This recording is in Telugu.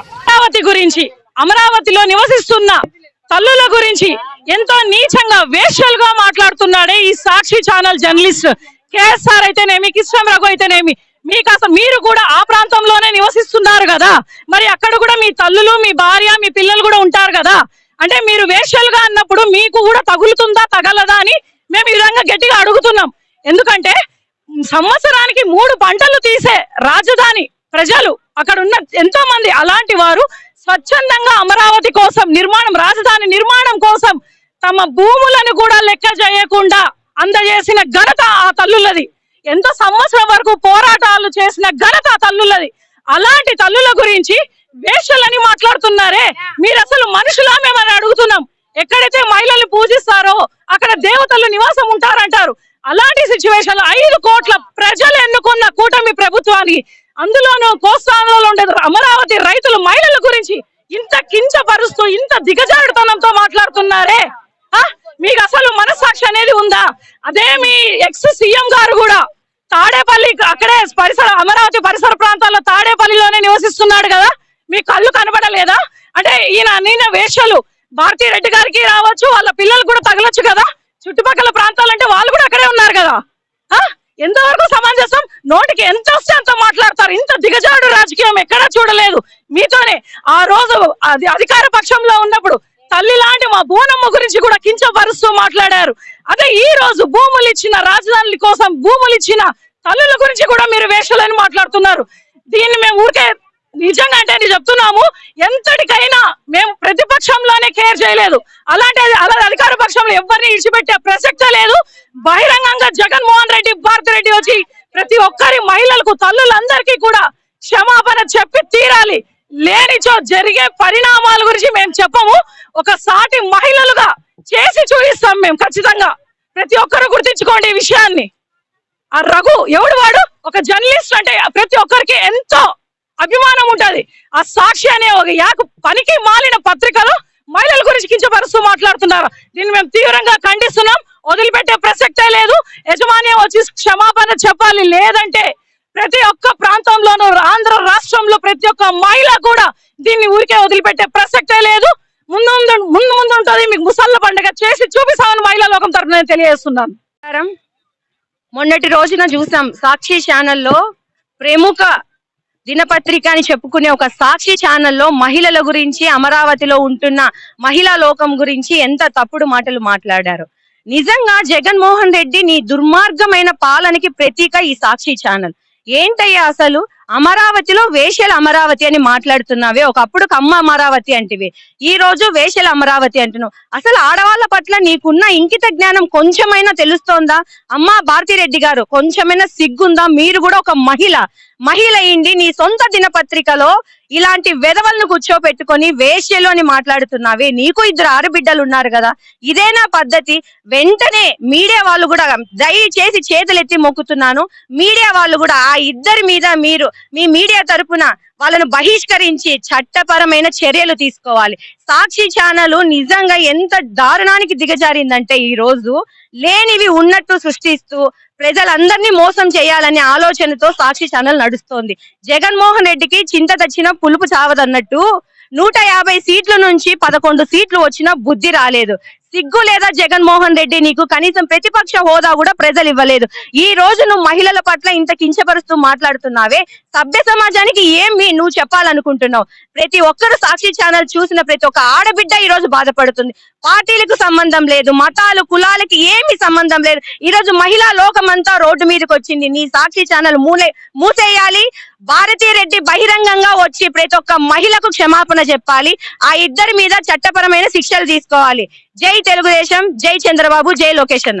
అమరావతి గురించి అమరావతిలో నివసిస్తున్న తల్లుల గురించి ఎంతో నీచంగా వేషలుగా మాట్లాడుతున్నాడే ఈ సాక్షి ఛానల్ జర్నలిస్ట్. కేఎస్ఆర్ అయితేనేమి కిష్టం రఘు అయితేనేమి మీకు అసలు మీరు కూడా ఆ ప్రాంతంలోనే నివసిస్తున్నారు కదా? మరి అక్కడ కూడా మీ తల్లులు మీ భార్య మీ పిల్లలు కూడా ఉంటారు కదా? అంటే మీరు వేషలుగా అన్నప్పుడు మీకు కూడా తగులుతుందా తగలదా అని మేము ఈ విధంగా గట్టిగా అడుగుతున్నాం. ఎందుకంటే సంవత్సరానికి మూడు పంటలు తీసే రాజధాని ప్రజలు అక్కడ ఉన్న ఎంతో మంది అలాంటి వారు స్వచ్ఛందంగా అమరావతి కోసం నిర్మాణం రాజధాని నిర్మాణం కోసం తమ భూములను కూడా లెక్క చేయకుండా అందజేసిన ఘనత ఆ తల్లులది. ఎంతో సంవత్సరం వరకు పోరాటాలు చేసిన ఘనత ఆ తల్లులది. అలాంటి తల్లుల గురించి వేషలని మాట్లాడుతున్నారే. మీరు అసలు మనుషులా మేమని అడుగుతున్నాం. ఎక్కడైతే మహిళలు పూజిస్తారో అక్కడ దేవతలు నివాసం ఉంటారంటారు. అలాంటి సిచ్యువేషన్ ఐదు కోట్ల ప్రజలు ఎన్నుకున్న కూటమి ప్రభుత్వానికి అందులోనూ కోస్తాంధ్రలో ఉండే అమరావతి రైతులు మహిళల గురించి ఇంత కించపరుస్తూ ఇంత దిగజారుతనంతో మాట్లాడుతున్నారే. మీకు అసలు మనస్సాక్షి అనేది ఉందా? అదే మీ ఎక్స్ సీఎం గారు కూడా తాడేపల్లి అక్కడే పరిసర అమరావతి పరిసర ప్రాంతాల్లో తాడేపల్లిలోనే నివసిస్తున్నాడు కదా? మీ కళ్ళు కనబడలేదా అంటే ఈయన నేను వేషలు భారతీ రెడ్డి గారికి రావచ్చు వాళ్ళ పిల్లలు కూడా తగలొచ్చు కదా చుట్టుపక్కల ప్రాంతాలు అంటే వాళ్ళు కూడా అక్కడే ఉన్నారు కదా ఆ? ఎంతవరకు సమంజసం నోటికి ఎంత వస్తే అంత మాట్లాడతారు? ఇంత దిగజాడు రాజకీయం ఎక్కడా చూడలేదు. మీతోనే ఆ రోజు అది అధికార పక్షంలో ఉన్నప్పుడు తల్లి లాంటి మా బోనమ్మ గురించి కూడా కించపరుస్తూ మాట్లాడారు. అదే ఈ రోజు భూములు ఇచ్చిన రాజధానుల కోసం భూములు ఇచ్చిన తల్లుల గురించి కూడా మీరు వేషాలని మాట్లాడుతున్నారు. దీన్ని మేము ఊరికే నిజంగా అంటే చెప్తున్నాము ఎంతటికైనా మేము ప్రతిపక్షంలోనే కేర్ చేయలేదు. అలాంటి అలా అధికార పక్షంలో ఎవరిని ఇడిచిపెట్టే ప్రసక్తే లేదు. బహిరంగంగా జగన్మోహన్ రెడ్డి భారతి రెడ్డి వచ్చి ఒక్కరి మహిళలకు తల్లులందరికీ కూడా క్షమాపణ చెప్పి తీరాలి. లేనిచో జరిగే పరిణామాల గురించి మేము చెప్పము. ఒక సాటి మహిళలుగా చేసి చూపిస్తాం మేము ఖచ్చితంగా. ప్రతి ఒక్కరు గుర్తించుకోండి ఈ విషయాన్ని. ఆ రఘు ఎవడు వాడు? ఒక జర్నలిస్ట్ అంటే ప్రతి ఒక్కరికి ఎంతో అభిమానం ఉంటది. ఆ సాక్షి అనే ఒక యాకు పనికి మాలిన పత్రికలో మహిళల గురించి కించపరుస్తూ మాట్లాడుతున్నారు. దీన్ని మేము తీవ్రంగా ఖండిస్తున్నాం. వదిలిపెట్టే ప్రసక్తే లేదు. యజమాని వచ్చి క్షమాపణ చెప్పాలి. లేదంటే ప్రతి ఒక్క ప్రాంతంలోనూ ఆంధ్ర రాష్ట్రంలో ప్రతి ఒక్క మహిళ కూడా దీన్ని ఊరికే వదిలిపెట్టే ప్రసక్తే లేదు. ముందు ముందు ముందు ముందు ఉంటుంది. మీకు ముసళ్ళ పండుగ చేసి చూపిస్తామని మహిళా లోకం తరఫున నేను తెలియజేస్తున్నాను. మొన్నటి రోజున చూసాం సాక్షి ఛానల్లో ప్రముఖ దినపత్రిక అని చెప్పుకునే ఒక సాక్షి ఛానల్లో మహిళల గురించి అమరావతిలో ఉంటున్న మహిళా లోకం గురించి ఎంత తప్పుడు మాటలు మాట్లాడారు. నిజంగా జగన్మోహన్ రెడ్డి నీ దుర్మార్గమైన పాలనకి ప్రతీక ఈ సాక్షి ఛానల్. ఏంటయ్యా అసలు? అమరావతిలో వేషల అమరావతి అని మాట్లాడుతున్నావే. ఒకప్పుడు కమ్మ అమరావతి అంటివి. ఈ రోజు వేషల అమరావతి అంటున్నావు. అసలు ఆడవాళ్ళ పట్ల నీకున్న ఇంకిత జ్ఞానం కొంచెమైనా తెలుస్తోందా? అమ్మా భారతిరెడ్డి గారు కొంచెమైనా సిగ్గుందా? మీరు కూడా ఒక మహిళ. మహిళ అయింది నీ సొంత దినపత్రికలో ఇలాంటి వెధవలను కూర్చోపెట్టుకొని వేశ్యలు అని మాట్లాడుతున్నావే. నీకు ఇద్దరు ఆడబిడ్డలు ఉన్నారు కదా. ఇదేనా పద్ధతి? వెంటనే మీడియా వాళ్ళు కూడా దయచేసి చేతులెత్తి మొక్కుతున్నాను. మీడియా వాళ్ళు కూడా ఆ ఇద్దరి మీద మీరు మీ మీడియా తరపున వాళ్ళను బహిష్కరించి చట్టపరమైన చర్యలు తీసుకోవాలి. సాక్షి ఛానల్ నిజంగా ఎంత దారుణానికి దిగజారిందంటే ఈ రోజు లేనివి ఉన్నట్టు సృష్టిస్తూ ప్రజలందరినీ మోసం చేయాలనే ఆలోచనతో సాక్షి ఛానల్ నడుస్తోంది. జగన్మోహన్ రెడ్డికి చింత తెచ్చిన పులుపు చావదన్నట్టు నూట యాభై సీట్ల నుంచి పదకొండు సీట్లు వచ్చినా బుద్ధి రాలేదు. సిగ్గు లేదా జగన్మోహన్ రెడ్డి నీకు కనీసం ప్రతిపక్ష హోదా కూడా ప్రజలు ఇవ్వలేదు. ఈ రోజు నువ్వు మహిళల పట్ల ఇంత కించపరుస్తూ మాట్లాడుతున్నావే? సభ్య సమాజానికి ఏమి నువ్వు చెప్పాలనుకుంటున్నావు? ప్రతి ఒక్కరు సాక్షి ఛానల్ చూసిన ప్రతి ఒక్క ఆడబిడ్డ ఈ రోజు బాధపడుతుంది. పార్టీలకు సంబంధం లేదు మతాలు కులాలకి ఏమి సంబంధం లేదు. ఈ రోజు మహిళా లోకమంతా రోడ్డు మీదకి వచ్చింది. నీ సాక్షి ఛానల్ మూలే మూసేయాలి. భారతీ రెడ్డి బహిరంగంగా వచ్చి ప్రతి ఒక్క మహిళకు క్షమాపణ చెప్పాలి. ఆ ఇద్దరి మీద చట్టపరమైన శిక్షలు తీసుకోవాలి. జై తెలుగుదేశం జై చంద్రబాబు జై లోకేష్ అన్న.